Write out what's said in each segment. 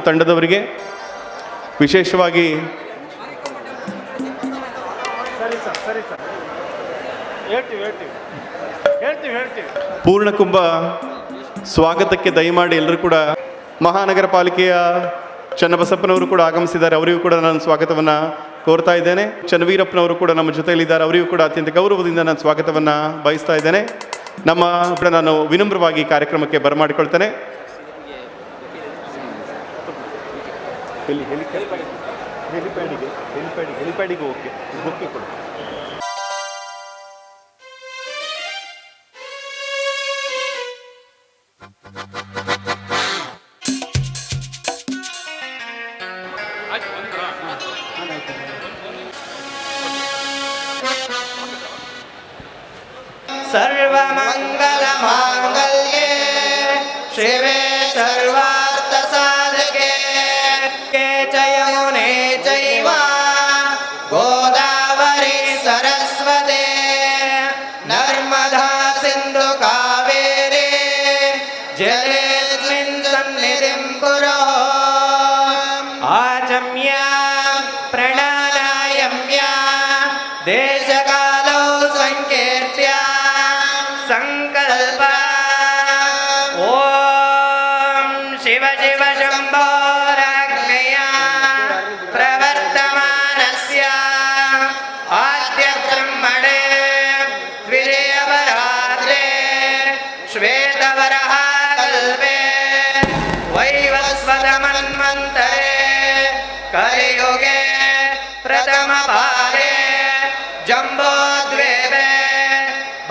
ತಂಡದವರಿಗೆ ವಿಶೇಷವಾಗಿ ಪೂರ್ಣ ಕುಂಭ ಸ್ವಾಗತಕ್ಕೆ ದಯಮಾಡಿ ಎಲ್ಲರೂ ಕೂಡ ಮಹಾನಗರ ಪಾಲಿಕೆಯ ಚನ್ನಬಸಪ್ಪನವರು ಕೂಡ ಆಗಮಿಸಿದ್ದಾರೆ. ಅವರಿಗೂ ಕೂಡ ನಾನು ಸ್ವಾಗತವನ್ನು ಕೋರ್ತಾ ಇದ್ದೇನೆ. ಚನ್ನವೀರಪ್ಪನವರು ಕೂಡ ನಮ್ಮ ಜೊತೆಯಲ್ಲಿದ್ದಾರೆ. ಅವರಿಗೂ ಕೂಡ ಅತ್ಯಂತ ಗೌರವದಿಂದ ನಾನು ಸ್ವಾಗತವನ್ನು ಬಯಸ್ತಾ ಇದ್ದೇನೆ. ನಮ್ಮ ನಾನು ವಿನಮ್ರವಾಗಿ ಕಾರ್ಯಕ್ರಮಕ್ಕೆ ಬರಮಾಡಿಕೊಳ್ತೇನೆ. ಹೆಲಿಪ್ಯಾಡಿಗೆ ಹೆಲಿಪ್ಯಾಡಿಗೆ ಹೆಲಿಪ್ಯಾಡಿಗೆ ಓಕೆ ಓಕೆ ಕೊಡು.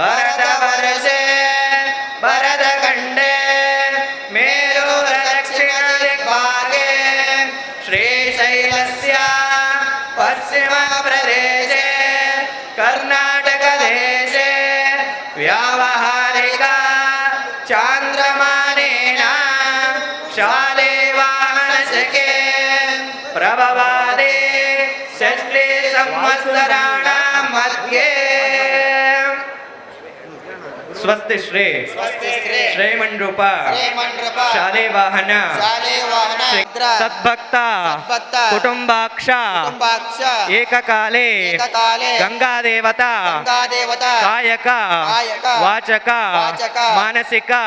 ಭರತ ಬರಸೆ ಭರತ ಕಂಡೆ ಮೇರೂರ ದಕ್ಷಿಣ ದಿಕ್ಪಾಗೆ ಶ್ರೀಶೈಲಸ್ಯ ಪಶ್ಚಿಮ ಪ್ರದೇಶೆ, ಕರ್ನಾಟಕ ದೇಶೆ, ವ್ಯಾವಹಾರಿಕ ಚಾಂದ್ರಮಾನೇನ, ಶಾಲೆ ವಾಹನಶಕೆ ಪ್ರಭವಾದೆ ಷಷ್ಟಿ ಸಂವತ್ಸರಾಣ ಮಧ್ಯೆ. ಸ್ವಸ್ತಿ ಶ್ರೀ. ಶ್ರೇಮಂಡ್ರೂಪ. ಶಾಲೆ ವಾಹನ. ಸದ್ಭಕ್ತ. ಕುಟುಂಬಾಕ್ಷ. ಏಕಕಾಲೇ. ಗಂಗಾದೇವತಾ. ಕಾಯಕ. ವಾಚಕ.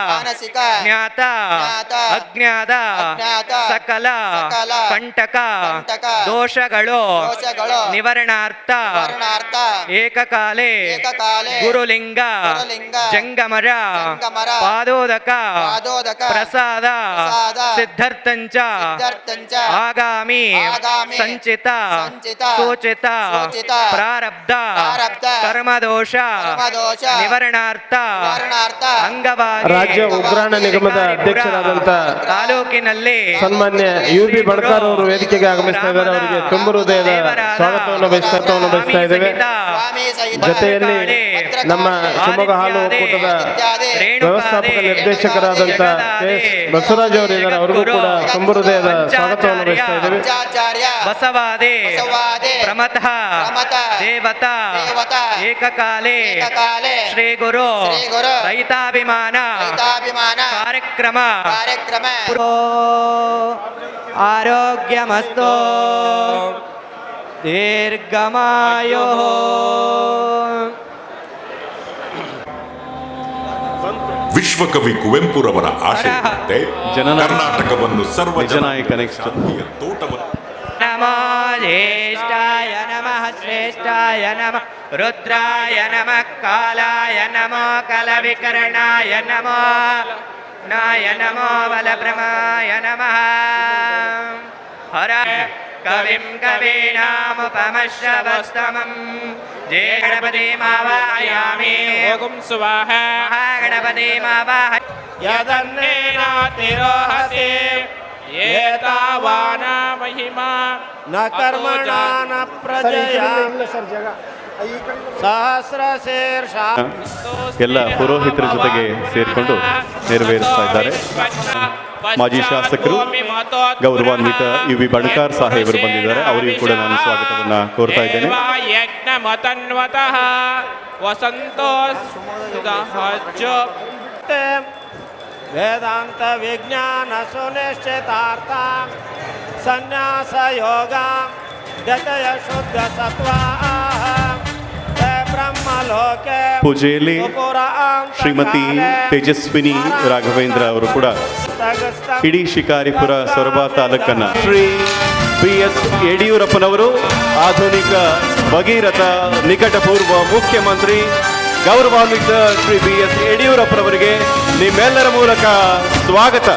ಮಾನಸಿಕ. ಜ್ಞಾತ. ಅಜ್ಞಾತ. ಸಕಲ. ಕಂಟಕ. ದೋಷಗಳು. ನಿವರಣಾರ್ಥ. ಏಕಕಾಲೇ. ಗುರುಲಿಂಗ. ಜಂಗಮರ ಪಾದೋದಕ ಪ್ರಸಾದ ಸಿದ್ಧಾರ್ಥಂಚ ಆಗಾಮಿ ಸಂಚಿತ ಸೂಚಿತ ಪ್ರಾರಬ್ಧ ಕರ್ಮದೋಷ ನಿವರಣಾರ್ಥ ಅಂಗವಾಗಿ ರಾಜ್ಯ ಉಗ್ರಾಣ ನಿಗಮದ ಅಧ್ಯಕ್ಷರಾದಂತ ತಾಲೂಕಿನಲ್ಲಿ ಸನ್ಮಾನ್ಯ ಯು ಬಿ ಬಣಕಾರ್ ಅವರು ವೇದಿಕೆಗೆ ಆಗಮಿಸ್ತಾ ಇದ್ದಾರೆ. ಅವರಿಗೆ ತುಂಬ ಹೃದಯದ ಸ್ವಾಗತವನ್ನು ಬಯಸ್ತವನ್ನು ಬಯಸ್ತಾ ಇದ್ದೇವೆ. ಜೊತೆಯಲ್ಲಿ ನಮ್ಮ ಶಿವಮೊಗ್ಗ ಹಾಲು ಒಕ್ಕೂಟದ ವ್ಯವಸ್ಥಾಪಕ ಎಸ್ ಬಸವರಾಜ್ ಅವರು ಇದ್ದಾರೆ. ಅವರಿಗೂ ಕೂಡ ತುಂಬ ಹೃದಯದ ಸ್ವಾಗತವನ್ನು ಬಯಸ್ತಾ ಇದ್ದೇವೆ. ಬಸವಾದೆ ಪ್ರಮತಃ ದೇವತಾ ಏಕಕಾಲೇ ಶ್ರೀ ಗುರು ರೈತಾಭಿಮಾನ ಕಾರ್ಯಕ್ರಮ ಕಾರ್ಯಕ್ರಮ. ಆರೋಗ್ಯಮಸ್ತು ದೀರ್ಘಮಾಯೋ. ವಿಶ್ವಕವಿ ಕುವೆಂಪುರವರ ಆಶಯದಂತೆ. ಕರ್ನಾಟಕವನ್ನು ಸರ್ವ next. ತೋಟವನ್ನು ನಮೋ ಜ್ಯೇಷ್ಠಾಯ ನಮಃ ಶ್ರೇಷ್ಠಾಯ ನಮಃ ರುದ್ರಾಯ ನಮಃ ಕಾಲಾಯ ನಮೋ ಕಲವಿಕರಣಾಯ ನಮೋ ನಾಯ ನಮೋ ಬಲಭ್ರಮಾಯ ನಮಃ ಹರ ಕವಿಂ ಕವೀನಾಮುಪಮಶ್ರವಸ್ತಮಂ. ಜೇ ಗಣಪತಿ ಮಾವಾಯಾಮಿ ಓಗುಂ ಸುವಾಹ. ಮಹಾ ಮಹಾಗಣಪತಿ ಮಾವಾಹ ಯದನ್ನೇನಾತಿರೋಹತೆ ಏತಾವಾನ ಮಹಿಮಾ ನ ಕರ್ಮಣಾನ ಪ್ರಜಯ ಸಹಸ್ರ ಶೀರ್ಷ ಎಲ್ಲ ಪುರೋಹಿತರ ಜೊತೆಗೆ ಸೇರಿಕೊಂಡು ನೆರವೇರಿಸ್ತಾ ಇದ್ದಾರೆ. ಮಾಜಿ ಶಾಸಕರು ಗೌರವಾನ್ವಿತ ಯು ವಿ ಬಣಕಾರ್ ಸಾಹೇಬರು ಬಂದಿದ್ದಾರೆ. ಅವರಿಗೂ ಕೂಡ ನಾನು ಸ್ವಾಗತವನ್ನ ಕೋರ್ತಾ ಇದ್ದೇನೆ. ಯಜ್ಞ ಮತನ್ವತಃ ವಸಂತೋ ವೇದಾಂತ ವಿಜ್ಞಾನ ಸುನಿಶ್ಚಿತಾರ್ಥ ಸನ್ಯಾಸ ಯೋಗ ಜತೆಯ ಶುದ್ಧ ಸತ್ವ. ಬ್ರಹ್ಮಲೋಕೆ ಪೂಜೆಯಲ್ಲಿ ಶ್ರೀಮತಿ ತೇಜಸ್ವಿನಿ ರಾಘವೇಂದ್ರ ಅವರು ಕೂಡ ಇಡೀ ಶಿಕಾರಿಪುರ ಸೊರಬ ತಾಲೂಕನ್ನ ಶ್ರೀ ಬಿ ಎಸ್ ಯಡಿಯೂರಪ್ಪನವರು ಆಧುನಿಕ ಭಗೀರಥ ನಿಕಟಪೂರ್ವ ಮುಖ್ಯಮಂತ್ರಿ ಗೌರವಾನ್ವಿತ ಶ್ರೀ ಬಿ ಎಸ್ ಯಡಿಯೂರಪ್ಪನವರಿಗೆ ನಿಮ್ಮೆಲ್ಲರ ಮೂಲಕ ಸ್ವಾಗತ.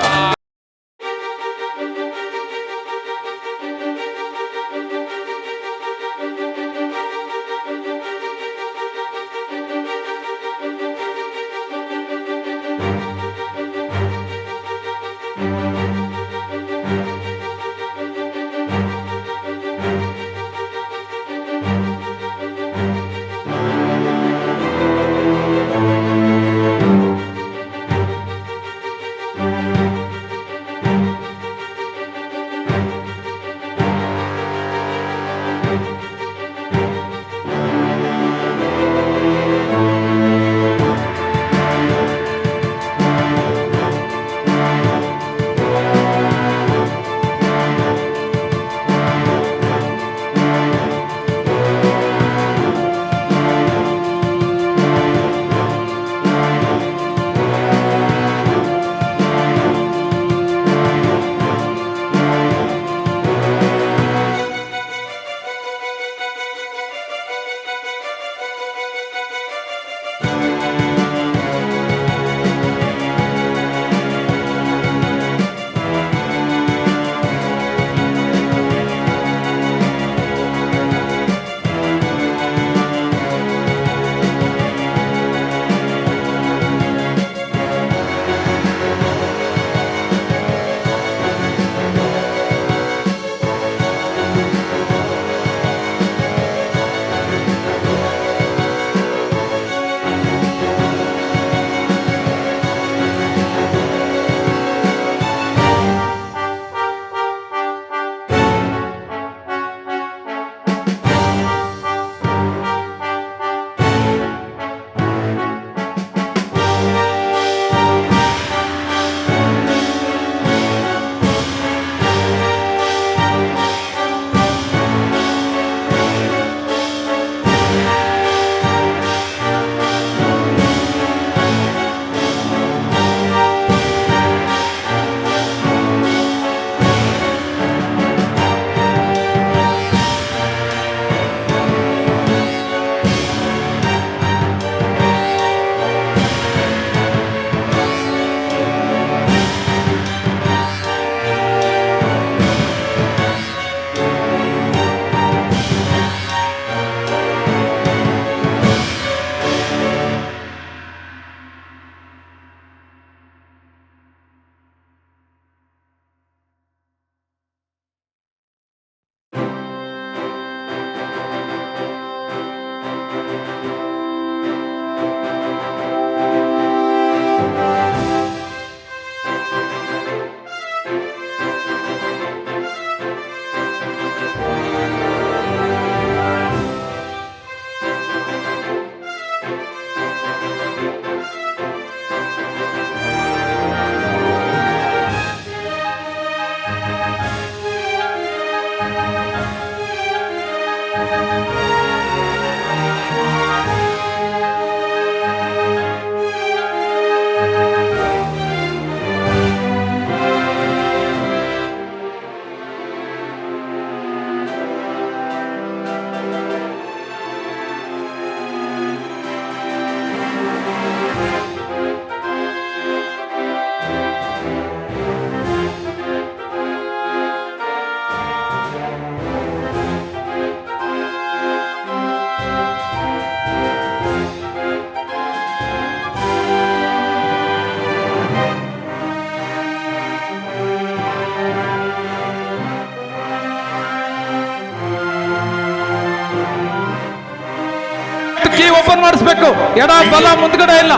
ಓಪನ್ ಎಡ ಬಲ ಮುಂದ್ಗಡೆ ಇಲ್ಲ.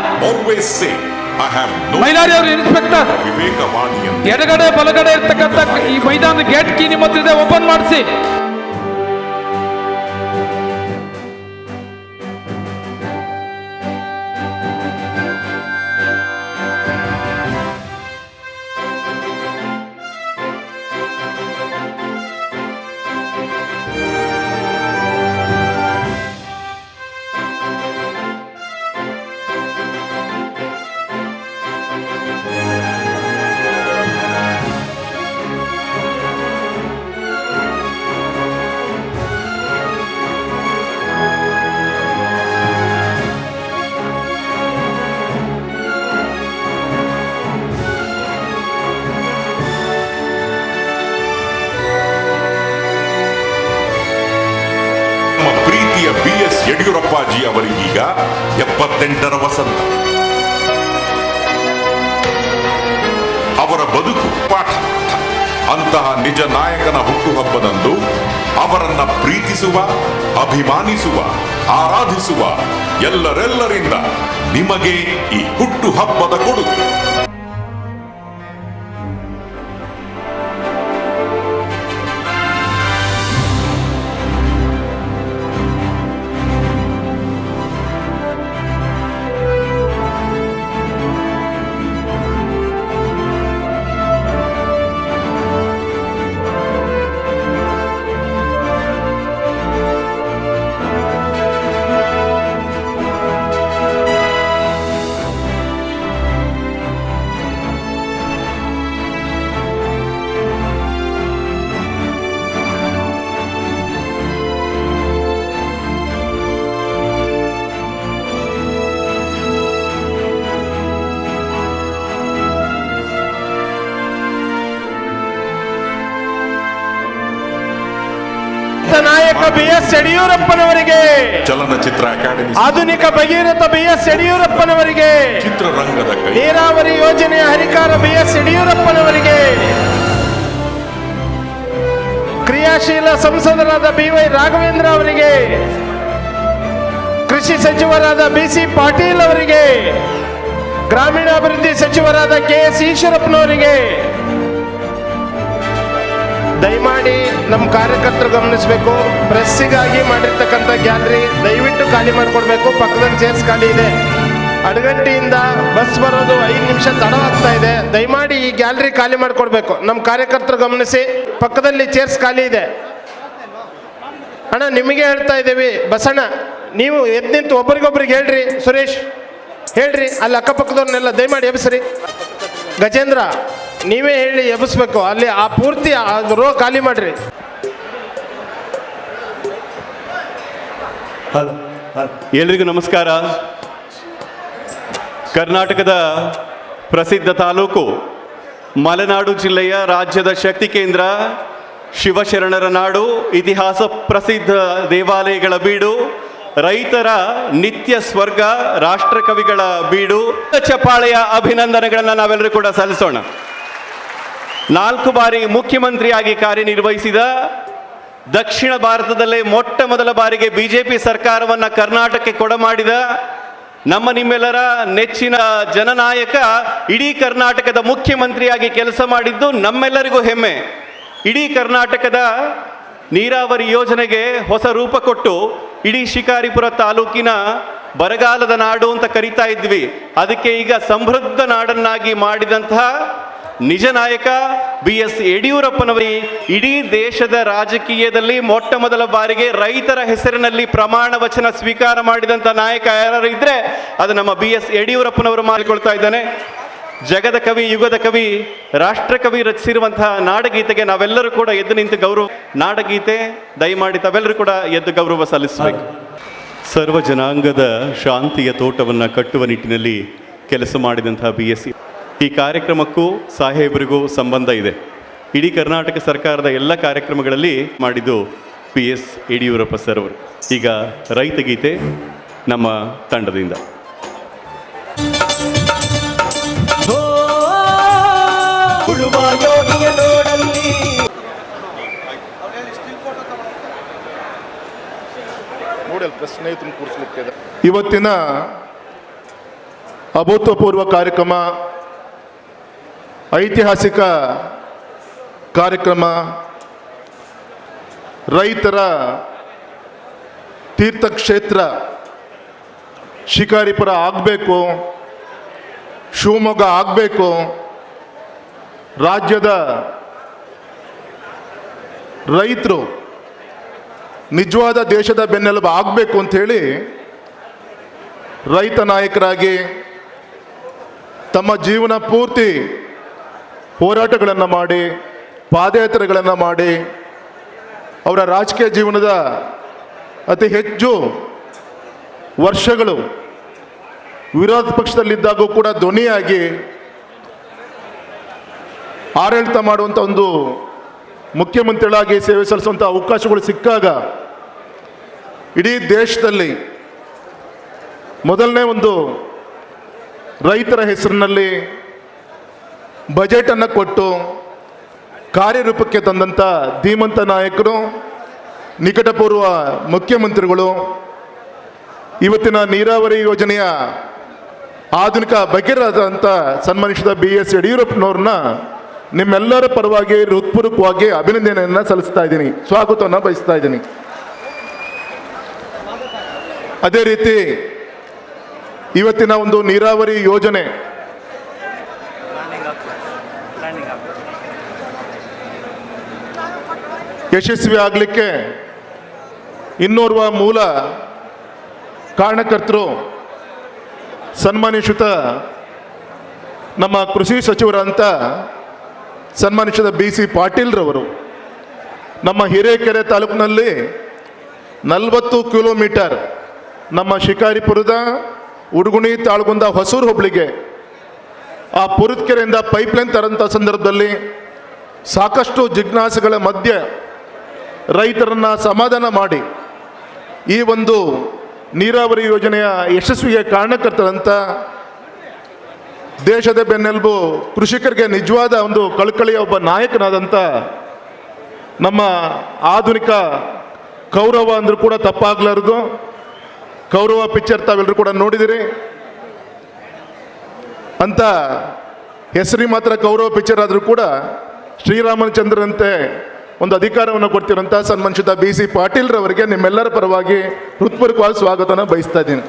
ಮೈಲಾರಿ ಅವರು ಇನ್ಸ್ಪೆಕ್ಟರ್. ಎಡಗಡೆ ಬಲಗಡೆ ಇರ್ತಕ್ಕಂಥ ಈ ಮೈದಾನ ಗೇಟ್ ಕೀ ನಿಮ್ಮ ಹತ್ರ ಇದೆ. ಓಪನ್ ಮಾಡಿಸಿ. ಎಪ್ಪತ್ತೆಂಟರ ವಸಂತ. ಅವರ ಬದುಕು ಪಾಠ. ಅಂತಹ ನಿಜ ನಾಯಕನ ಹುಟ್ಟುಹಬ್ಬದಂದು ಅವರನ್ನ ಪ್ರೀತಿಸುವ, ಅಭಿಮಾನಿಸುವ, ಆರಾಧಿಸುವ ಎಲ್ಲರೆಲ್ಲರಿಂದ ನಿಮಗೆ ಈ ಹುಟ್ಟುಹಬ್ಬದ ಕೊಡುಗೆ. ಎಸ್ ಯಡಿಯೂರಪ್ಪನವರಿಗೆ. ಚಲನಚಿತ್ರ ಅಕಾಡೆಮಿ ಆಧುನಿಕ ಭಗೀರಥ ಬಿ ಎಸ್ ಯಡಿಯೂರಪ್ಪನವರಿಗೆ. ಚಿತ್ರರಂಗದ ನೀರಾವರಿ ಯೋಜನೆಯ ಹರಿಕಾರ ಬಿ ಎಸ್ ಯಡಿಯೂರಪ್ಪನವರಿಗೆ. ಕ್ರಿಯಾಶೀಲ ಸಂಸದರಾದ ಬಿ ವೈ ರಾಘವೇಂದ್ರ ಅವರಿಗೆ. ಕೃಷಿ ಸಚಿವರಾದ ಬಿ ಸಿ ಪಾಟೀಲ್ ಅವರಿಗೆ. ಗ್ರಾಮೀಣಾಭಿವೃದ್ಧಿ ಸಚಿವರಾದ ಕೆ ಎಸ್ ಈಶ್ವರಪ್ಪನವರಿಗೆ. ದಯಮಾಡಿ ನಮ್ಮ ಕಾರ್ಯಕರ್ತರು ಗಮನಿಸಬೇಕು. ಪ್ರೆಸ್ಸಿಗಾಗಿ ಮಾಡಿರ್ತಕ್ಕಂಥ ಗ್ಯಾಲರಿ ದಯವಿಟ್ಟು ಖಾಲಿ ಮಾಡಿಕೊಡ್ಬೇಕು. ಪಕ್ಕದಲ್ಲಿ ಚೇರ್ಸ್ ಖಾಲಿ ಇದೆ. ಅಡಗಂಟಿಯಿಂದ ಬಸ್ ಬರೋದು ಐದು ನಿಮಿಷ ತಡವಾಗ್ತಾ ಇದೆ. ದಯಮಾಡಿ ಈ ಗ್ಯಾಲರಿ ಖಾಲಿ ಮಾಡಿಕೊಡ್ಬೇಕು. ನಮ್ಮ ಕಾರ್ಯಕರ್ತರು ಗಮನಿಸಿ. ಪಕ್ಕದಲ್ಲಿ ಚೇರ್ಸ್ ಖಾಲಿ ಇದೆ. ಅಣ್ಣ, ನಿಮಗೆ ಹೇಳ್ತಾ ಇದ್ದೀವಿ. ಬಸಣ್ಣ, ನೀವು ಎದ್ದು ನಿಂತು ಒಬ್ರಿಗೊಬ್ರಿಗೆ ಹೇಳ್ರಿ. ಸುರೇಶ್, ಹೇಳ್ರಿ. ಅಲ್ಲಿ ಅಕ್ಕಪಕ್ಕದವ್ರನ್ನೆಲ್ಲ ದಯಮಾಡಿ ಎಬ್ಸ್ರಿ ಗಜೇಂದ್ರ ನೀವೇ ಹೇಳಿ ಎಬ್ಬಿಸ್ಬೇಕು. ಅಲ್ಲಿ ಆ ಪೂರ್ತಿ ರೋ ಖಾಲಿ ಮಾಡ್ರಿ. ಎಲ್ರಿಗೂ ನಮಸ್ಕಾರ. ಕರ್ನಾಟಕದ ಪ್ರಸಿದ್ಧ ತಾಲೂಕು ಮಲೆನಾಡು ಜಿಲ್ಲೆಯ ರಾಜ್ಯದ ಶಕ್ತಿ ಕೇಂದ್ರ ಶಿವಶರಣರ ನಾಡು, ಇತಿಹಾಸ ಪ್ರಸಿದ್ಧ ದೇವಾಲಯಗಳ ಬೀಡು, ರೈತರ ನಿತ್ಯ ಸ್ವರ್ಗ, ರಾಷ್ಟ್ರಕವಿಗಳ ಬೀಡು ಚಪಾಳೆಯ ಅಭಿನಂದನೆಗಳನ್ನು ನಾವೆಲ್ಲರೂ ಕೂಡ ಸಲ್ಲಿಸೋಣ. ನಾಲ್ಕು ಬಾರಿ ಮುಖ್ಯಮಂತ್ರಿಯಾಗಿ ಕಾರ್ಯನಿರ್ವಹಿಸಿದ ದಕ್ಷಿಣ ಭಾರತದಲ್ಲೇ ಮೊಟ್ಟ ಮೊದಲ ಬಾರಿಗೆ ಬಿಜೆಪಿ ಸರ್ಕಾರವನ್ನ ಕರ್ನಾಟಕಕ್ಕೆ ಕೊಡಮಾಡಿದ ನಮ್ಮ ನಿಮ್ಮೆಲ್ಲರ ನೆಚ್ಚಿನ ಜನನಾಯಕ, ಇಡೀ ಕರ್ನಾಟಕದ ಮುಖ್ಯಮಂತ್ರಿಯಾಗಿ ಕೆಲಸ ಮಾಡಿದ್ದು ನಮ್ಮೆಲ್ಲರಿಗೂ ಹೆಮ್ಮೆ. ಇಡೀ ಕರ್ನಾಟಕದ ನೀರಾವರಿ ಯೋಜನೆಗೆ ಹೊಸ ರೂಪ ಕೊಟ್ಟು, ಇಡೀ ಶಿಕಾರಿಪುರ ತಾಲೂಕಿನ ಬರಗಾಲದ ನಾಡು ಅಂತ ಕರಿತಾ ಇದ್ವಿ. ಅದಕ್ಕೆ ಈಗ ಸಮೃದ್ಧ ನಾಡನ್ನಾಗಿ ಮಾಡಿದಂತಹ ನಿಜ ನಾಯಕ ಬಿ ಎಸ್ ಯಡಿಯೂರಪ್ಪನವರಿ, ಇಡೀ ದೇಶದ ರಾಜಕೀಯದಲ್ಲಿ ಮೊಟ್ಟ ಮೊದಲ ಬಾರಿಗೆ ರೈತರ ಹೆಸರಿನಲ್ಲಿ ಪ್ರಮಾಣ ವಚನ ಸ್ವೀಕಾರ ಮಾಡಿದಂಥ ನಾಯಕ ಯಾರು ಇದ್ರೆ ಅದು ನಮ್ಮ ಬಿ ಎಸ್ ಯಡಿಯೂರಪ್ಪನವರು ಮಾಡಿಕೊಳ್ತಾ ಇದ್ದಾನೆ. ಜಗದ ಕವಿ, ಯುಗದ ಕವಿ, ರಾಷ್ಟ್ರಕವಿ ರಚಿಸಿರುವಂತಹ ನಾಡಗೀತೆಗೆ ನಾವೆಲ್ಲರೂ ಕೂಡ ಎದ್ದು ನಿಂತು ಗೌರವ, ನಾಡಗೀತೆ ದಯಮಾಡಿ ತಾವೆಲ್ಲರೂ ಕೂಡ ಎದ್ದು ಗೌರವ ಸಲ್ಲಿಸಬೇಕು. ಸರ್ವ ಜನಾಂಗದ ಶಾಂತಿಯ ತೋಟವನ್ನು ಕಟ್ಟುವ ನಿಟ್ಟಿನಲ್ಲಿ ಕೆಲಸ ಮಾಡಿದಂತಹ ಬಿ ಎಸ್ ಈ ಕಾರ್ಯಕ್ರಮಕ್ಕೂ ಸಾಹೇಬರಿಗೂ ಸಂಬಂಧ ಇದೆ. ಇಡೀ ಕರ್ನಾಟಕ ಸರ್ಕಾರದ ಎಲ್ಲ ಕಾರ್ಯಕ್ರಮಗಳಲ್ಲಿ ಮಾಡಿದ್ದು ಪಿ ಎಸ್ ಯಡಿಯೂರಪ್ಪ ಸರ್ ಅವರು. ಈಗ ರೈತ ಗೀತೆ ನಮ್ಮ ತಂಡದಿಂದ. ಇವತ್ತಿನ ಅಭೂತಪೂರ್ವ ಕಾರ್ಯಕ್ರಮ ಐತಿಹಾಸಿಕ ಕಾರ್ಯಕ್ರಮ ರೈತರ ತೀರ್ಥಕ್ಷೇತ್ರ ಶಿಕಾರಿಪುರ ಆಗಬೇಕು, ಶಿವಮೊಗ್ಗ ಆಗಬೇಕು, ರಾಜ್ಯದ ರೈತರು ನಿಜವಾದ ದೇಶದ ಬೆನ್ನೆಲುಬು ಆಗಬೇಕು ಅಂಥೇಳಿ ರೈತ ನಾಯಕರಾಗಿ ತಮ್ಮ ಜೀವನ ಪೂರ್ತಿ ಹೋರಾಟಗಳನ್ನು ಮಾಡಿ, ಪಾದಯಾತ್ರೆಗಳನ್ನು ಮಾಡಿ, ಅವರ ರಾಜಕೀಯ ಜೀವನದ ಅತಿ ಹೆಚ್ಚು ವರ್ಷಗಳು ವಿರೋಧ ಪಕ್ಷದಲ್ಲಿದ್ದಾಗೂ ಕೂಡ ಧ್ವನಿಯಾಗಿ ಆಡಳಿತ ಮಾಡುವಂಥ ಒಂದು ಮುಖ್ಯಮಂತ್ರಿಗಳಾಗಿ ಸೇವೆ ಸಲ್ಲಿಸುವಂಥ ಅವಕಾಶಗಳು ಸಿಕ್ಕಾಗ ಇಡೀ ದೇಶದಲ್ಲಿ ಮೊದಲನೇ ಒಂದು ರೈತರ ಹೆಸರಿನಲ್ಲಿ ಬಜೆಟನ್ನು ಕೊಟ್ಟು ಕಾರ್ಯರೂಪಕ್ಕೆ ತಂದಂಥ ಧೀಮಂತ ನಾಯಕರು, ನಿಕಟಪೂರ್ವ ಮುಖ್ಯಮಂತ್ರಿಗಳು, ಇವತ್ತಿನ ನೀರಾವರಿ ಯೋಜನೆಯ ಆಧುನಿಕ ಬಗೆರಾದಂಥ ಸನ್ಮಾನಿಸಿದ ಬಿ ಎಸ್ ಯಡಿಯೂರಪ್ಪನವ್ರನ್ನ ನಿಮ್ಮೆಲ್ಲರ ಪರವಾಗಿ ಹೃತ್ಪೂರ್ವಕವಾಗಿ ಅಭಿನಂದನೆಯನ್ನು ಸಲ್ಲಿಸ್ತಾ ಇದ್ದೀನಿ, ಸ್ವಾಗತವನ್ನು ಬಯಸ್ತಾ ಇದ್ದೀನಿ. ಅದೇ ರೀತಿ ಇವತ್ತಿನ ಒಂದು ನೀರಾವರಿ ಯೋಜನೆ ಯಶಸ್ವಿ ಆಗಲಿಕ್ಕೆ ಇನ್ನೋರ್ವ ಮೂಲ ಕಾರಣಕರ್ತರು ಸನ್ಮಾನಿಸುತ್ತ ನಮ್ಮ ಕೃಷಿ ಸಚಿವರಂತ ಸನ್ಮಾನಿಸಿದ ಬಿ ಸಿ ಪಾಟೀಲ್ರವರು. ನಮ್ಮ ಹಿರೇಕೆರೆ ತಾಲೂಕಿನಲ್ಲಿ ನಲವತ್ತು ಕಿಲೋಮೀಟರ್ ನಮ್ಮ ಶಿಕಾರಿಪುರದ ಉಡುಗುಣಿ ತಾಳ್ಗುಂದ ಹೊಸೂರು ಹೋಬಳಿಗೆ ಆ ಪುರದ್ಕೆರೆಯಿಂದ ಪೈಪ್ಲೈನ್ ತರಂಥ ಸಂದರ್ಭದಲ್ಲಿ ಸಾಕಷ್ಟು ಜಿಜ್ಞಾಸೆಗಳ ಮಧ್ಯೆ ರೈತರನ್ನ ಸಮಾಧಾನ ಮಾಡಿ ಈ ಒಂದು ನೀರಾವರಿ ಯೋಜನೆಯ ಯಶಸ್ವಿಗೆ ಕಾರಣಕರ್ತರಂತ ದೇಶದ ಬೆನ್ನೆಲುಬು ಕೃಷಿಕರಿಗೆ ನಿಜವಾದ ಒಂದು ಕಳಕಳಿಯ ಒಬ್ಬ ನಾಯಕನಾದಂಥ ನಮ್ಮ ಆಧುನಿಕ ಕೌರವ ಅಂದರೂ ಕೂಡ ತಪ್ಪಾಗ್ಲಾರದು. ಕೌರವ ಪಿಕ್ಚರ್ ತಾವೆಲ್ಲರೂ ಕೂಡ ನೋಡಿದಿರಿ. ಅಂತ ಹೆಸರಿ ಮಾತ್ರ ಕೌರವ ಪಿಕ್ಚರ್ ಆದರೂ ಕೂಡ ಶ್ರೀರಾಮಚಂದ್ರನಂತೆ ಒಂದು ಅಧಿಕಾರವನ್ನು ಕೊಡ್ತಿರುವಂಥ ಸನ್ಮಾನಿಸಿದ ಬಿ ಸಿ ಪಾಟೀಲ್ರವರಿಗೆ ನಿಮ್ಮೆಲ್ಲರ ಪರವಾಗಿ ಹೃತ್ಪೂರ್ವಕವಾದ ಸ್ವಾಗತನ ಬಯಸ್ತಾ ಇದ್ದೀನಿ.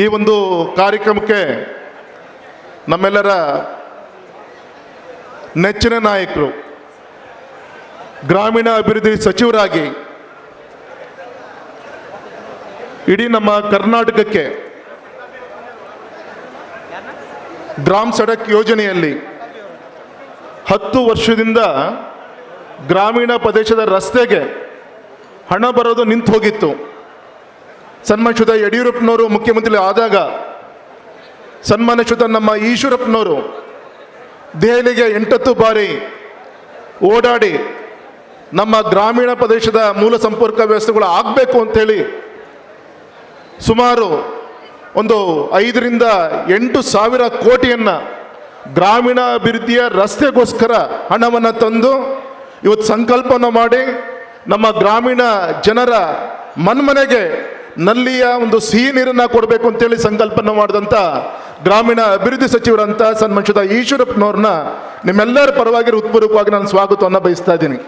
ಈ ಒಂದು ಕಾರ್ಯಕ್ರಮಕ್ಕೆ ನಮ್ಮೆಲ್ಲರ ನೆಚ್ಚಿನ ನಾಯಕರು, ಗ್ರಾಮೀಣ ಅಭಿವೃದ್ಧಿ ಸಚಿವರಾಗಿ ಇಡೀ ನಮ್ಮ ಕರ್ನಾಟಕಕ್ಕೆ ಗ್ರಾಮ್ ಸಡಕ್ ಯೋಜನೆಯಲ್ಲಿ ಹತ್ತು ವರ್ಷದಿಂದ ಗ್ರಾಮೀಣ ಪ್ರದೇಶದ ರಸ್ತೆಗೆ ಹಣ ಬರೋದು ನಿಂತು ಹೋಗಿತ್ತು. ಸನ್ಮಾನಿಸಿದ ಯಡಿಯೂರಪ್ಪನವರು ಮುಖ್ಯಮಂತ್ರಿ ಆದಾಗ ಸನ್ಮಾನಿಸಿದ ನಮ್ಮ ಈಶ್ವರಪ್ಪನವರು ದೆಹಲಿಗೆ ಎಂಟತ್ತು ಬಾರಿ ಓಡಾಡಿ ನಮ್ಮ ಗ್ರಾಮೀಣ ಪ್ರದೇಶದ ಮೂಲ ಸಂಪರ್ಕ ವ್ಯವಸ್ಥೆಗಳು ಆಗಬೇಕು ಅಂತೇಳಿ ಸುಮಾರು ಒಂದು ಐದರಿಂದ ಎಂಟು ಸಾವಿರ ಕೋಟಿಯನ್ನು ಗ್ರಾಮೀಣ ಅಭಿವೃದ್ಧಿಯ ರಸ್ತೆಗೋಸ್ಕರ ಹಣವನ್ನು ತಂದು ಇವತ್ತು ಸಂಕಲ್ಪನ ಮಾಡಿ ನಮ್ಮ ಗ್ರಾಮೀಣ ಜನರ ಮನ್ಮನೆಗೆ ನಲ್ಲಿಯ ಒಂದು ಸಿಹಿ ನೀರನ್ನು ಕೊಡಬೇಕು ಅಂತೇಳಿ ಸಂಕಲ್ಪನ ಮಾಡಿದಂಥ ಗ್ರಾಮೀಣ ಅಭಿವೃದ್ಧಿ ಸಚಿವರಂತ ಸನ್ಮಂಚದ ಈಶ್ವರಪ್ಪನವ್ರನ್ನ ನಿಮ್ಮೆಲ್ಲರ ಪರವಾಗಿ ಹೃತ್ಪೂರ್ವಕವಾಗಿ ನಾನು ಸ್ವಾಗತವನ್ನು ಬಯಸ್ತಾ ಇದ್ದೀನಿ.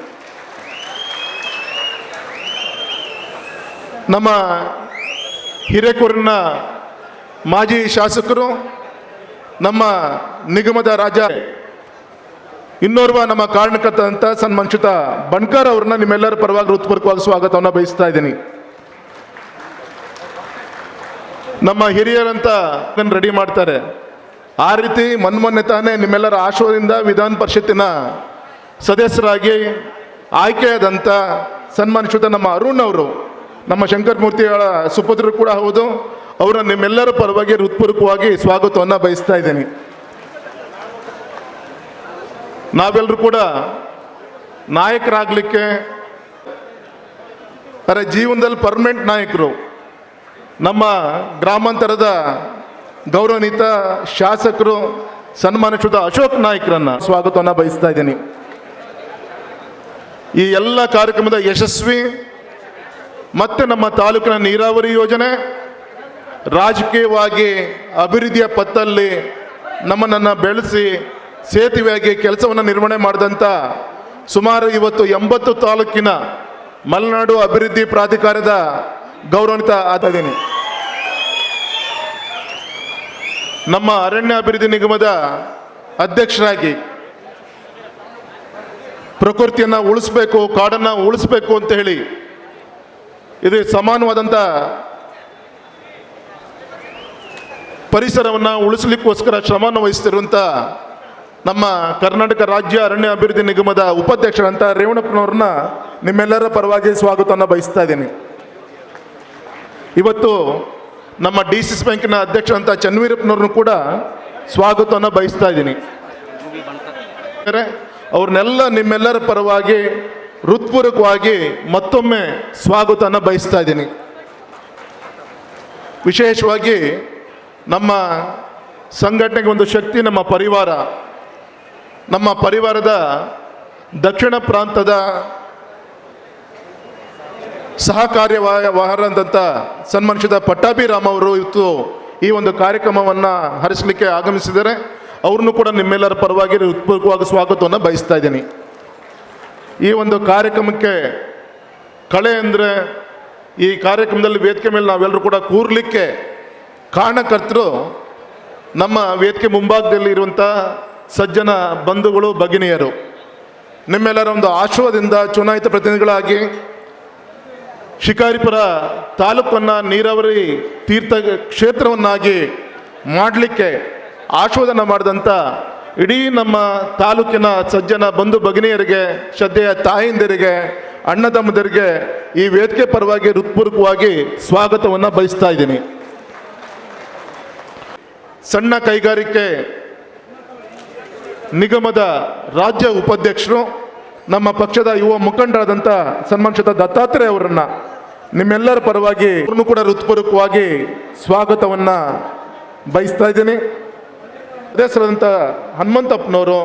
ನಮ್ಮ ಹಿರೇಕೂರಿನ ಮಾಜಿ ಶಾಸಕರು, ನಮ್ಮ ನಿಗಮದ ರಾಜ ಇನ್ನೋರ್ವ ನಮ್ಮ ಕಾರಣಕರ್ತ ಅಂತ ಸನ್ಮಾನಿಸಿದ ಬಣ್ಕರ್ ಅವ್ರನ್ನ ನಿಮ್ಮೆಲ್ಲರ ಪರವಾಗಿ ಹೃತ್ಪೂರ್ವಕವಾಗಿ ಸ್ವಾಗತವನ್ನು ಬಯಸ್ತಾ ಇದ್ದೀನಿ. ನಮ್ಮ ಹಿರಿಯರಂತ ರೆಡಿ ಮಾಡ್ತಾರೆ. ಆ ರೀತಿ ಮನ್ಮೊನ್ನೆ ತಾನೇ ನಿಮ್ಮೆಲ್ಲರ ಆಶೋದಿಂದ ವಿಧಾನ ಪರಿಷತ್ತಿನ ಸದಸ್ಯರಾಗಿ ಆಯ್ಕೆಯಾದಂಥ ಸನ್ಮಾನಿಸಿದ ನಮ್ಮ ಅರುಣ್ ಅವರು, ನಮ್ಮ ಶಂಕರ್ ಮೂರ್ತಿಗಳ ಸುಪುತ್ರರು ಕೂಡ ಹೌದು. ಅವರ ನಿಮ್ಮೆಲ್ಲರ ಪರವಾಗಿ ಹೃತ್ಪೂರ್ವಕವಾಗಿ ಸ್ವಾಗತವನ್ನು ಬಯಸ್ತಾ ಇದ್ದೀನಿ. ನಾವೆಲ್ಲರೂ ಕೂಡ ನಾಯಕರಾಗಲಿಕ್ಕೆ, ಅರೆ ಜೀವನದಲ್ಲಿ ಪರ್ಮನೆಂಟ್ ನಾಯಕರು, ನಮ್ಮ ಗ್ರಾಮಾಂತರದ ಗೌರವಾನ್ವಿತ ಶಾಸಕರು, ಸನ್ಮಾನಿಸಿದ ಅಶೋಕ್ ನಾಯಕರನ್ನು ಸ್ವಾಗತವನ್ನು ಬಯಸ್ತಾ ಇದ್ದೀನಿ. ಈ ಎಲ್ಲ ಕಾರ್ಯಕ್ರಮದ ಯಶಸ್ವಿ ಮತ್ತು ನಮ್ಮ ತಾಲೂಕಿನ ನೀರಾವರಿ ಯೋಜನೆ ರಾಜಕೀಯವಾಗಿ ಅಭಿವೃದ್ಧಿಯ ಪತ್ತಲ್ಲಿ ನಮ್ಮನ್ನು ಬೆಳೆಸಿ ಸೇತುವೆಯಾಗಿ ಕೆಲಸವನ್ನು ನಿರ್ವಹಣೆ ಮಾಡಿದಂಥ ಸುಮಾರು ಇವತ್ತು ಎಂಬತ್ತು ತಾಲೂಕಿನ ಮಲೆನಾಡು ಅಭಿವೃದ್ಧಿ ಪ್ರಾಧಿಕಾರದ ಗೌರವಾನ್ವಿತ ಆಗಿದ್ದೀನಿ ನಮ್ಮ ಅರಣ್ಯ ಅಭಿವೃದ್ಧಿ ನಿಗಮದ ಅಧ್ಯಕ್ಷರಾಗಿ ಪ್ರಕೃತಿಯನ್ನು ಉಳಿಸ್ಬೇಕು, ಕಾಡನ್ನು ಉಳಿಸ್ಬೇಕು ಅಂತ ಹೇಳಿ ಇದು ಸಮಾನವಾದಂಥ ಪರಿಸರವನ್ನು ಉಳಿಸಲಿಕ್ಕೋಸ್ಕರ ಶ್ರಮವನ್ನು ವಹಿಸ್ತಿರುವಂಥ ನಮ್ಮ ಕರ್ನಾಟಕ ರಾಜ್ಯ ಅರಣ್ಯ ಅಭಿವೃದ್ಧಿ ನಿಗಮದ ಉಪಾಧ್ಯಕ್ಷರಂತ ರೇವಣಪ್ಪನವ್ರನ್ನ ನಿಮ್ಮೆಲ್ಲರ ಪರವಾಗಿ ಸ್ವಾಗತವನ್ನು ಬಯಸ್ತಾ ಇದ್ದೀನಿ. ಇವತ್ತು ನಮ್ಮ ಡಿ ಸಿ ಸಿ ಬ್ಯಾಂಕಿನ ಅಧ್ಯಕ್ಷರಂತ ಚನ್ವೀರಪ್ಪನವ್ರನ್ನು ಕೂಡ ಸ್ವಾಗತವನ್ನು ಬಯಸ್ತಾ ಇದ್ದೀನಿ. ಅವ್ರನ್ನೆಲ್ಲ ನಿಮ್ಮೆಲ್ಲರ ಪರವಾಗಿ ಹೃತ್ಪೂರ್ವಕವಾಗಿ ಮತ್ತೊಮ್ಮೆ ಸ್ವಾಗತನ ಬಯಸ್ತಾ ಇದ್ದೀನಿ. ವಿಶೇಷವಾಗಿ ನಮ್ಮ ಸಂಘಟನೆಗೆ ಒಂದು ಶಕ್ತಿ, ನಮ್ಮ ಪರಿವಾರ. ನಮ್ಮ ಪರಿವಾರದ ದಕ್ಷಿಣ ಪ್ರಾಂತದ ಸಹಕಾರ್ಯವಾಹರಂತ ಸನ್ಮಾನಿಸಿದ ಪಟ್ಟಾಭಿರಾಮ್ ಅವರು ಇವತ್ತು ಈ ಒಂದು ಕಾರ್ಯಕ್ರಮವನ್ನು ಹರಿಸಲಿಕ್ಕೆ ಆಗಮಿಸಿದರೆ ಅವ್ರನ್ನೂ ಕೂಡ ನಿಮ್ಮೆಲ್ಲರ ಪರವಾಗಿ ಹೃತ್ಪೂರ್ವಕವಾಗಿ ಸ್ವಾಗತವನ್ನು ಬಯಸ್ತಾ ಇದ್ದೀನಿ. ಈ ಒಂದು ಕಾರ್ಯಕ್ರಮಕ್ಕೆ ಕಳೆ ಅಂದರೆ ಈ ಕಾರ್ಯಕ್ರಮದಲ್ಲಿ ವೇದಿಕೆ ಮೇಲೆ ನಾವೆಲ್ಲರೂ ಕೂಡ ಕೂರ್ಲಿಕ್ಕೆ ಕಾರಣಕರ್ತರು ನಮ್ಮ ವೇದಿಕೆ ಮುಂಭಾಗದಲ್ಲಿ ಇರುವಂಥ ಸಜ್ಜನ ಬಂಧುಗಳು, ಭಗಿನಿಯರು. ನಿಮ್ಮೆಲ್ಲರ ಒಂದು ಆಶ್ರಯದಿಂದ ಚುನಾಯಿತ ಪ್ರತಿನಿಧಿಗಳಾಗಿ ಶಿಕಾರಿಪುರ ತಾಲೂಕನ್ನು ನೀರಾವರಿ ತೀರ್ಥ ಕ್ಷೇತ್ರವನ್ನಾಗಿ ಮಾಡಲಿಕ್ಕೆ ಆಶೋಧನ ಮಾಡಿದಂಥ ಇಡೀ ನಮ್ಮ ತಾಲೂಕಿನ ಸಜ್ಜನ ಬಂಧು ಭಗಿನಿಯರಿಗೆ, ಶ್ರದ್ಧೆಯ ತಾಯಿಂದರಿಗೆ ಅಣ್ಣ ತಮ್ಮದರಿಗೆ ಈ ವೇದಿಕೆ ಪರವಾಗಿ ಹೃತ್ಪೂರ್ವಕವಾಗಿ ಸ್ವಾಗತವನ್ನು ಬಯಸ್ತಾ ಇದ್ದೀನಿ. ಸಣ್ಣ ಕೈಗಾರಿಕೆ ನಿಗಮದ ರಾಜ್ಯ ಉಪಾಧ್ಯಕ್ಷರು, ನಮ್ಮ ಪಕ್ಷದ ಯುವ ಮುಖಂಡರಾದಂಥ ಸನ್ಮಾನಿಸಿದ ದತ್ತಾತ್ರೇಯ ಅವರನ್ನು ನಿಮ್ಮೆಲ್ಲರ ಪರವಾಗಿ ಇನ್ನು ಕೂಡ ಹೃತ್ಪೂರ್ವಕವಾಗಿ ಸ್ವಾಗತವನ್ನು ಬಯಸ್ತಾ ಇದ್ದೀನಿ. ಸದಸ್ಯರಾದಂಥ ಹನುಮಂತಪ್ಪನವರು,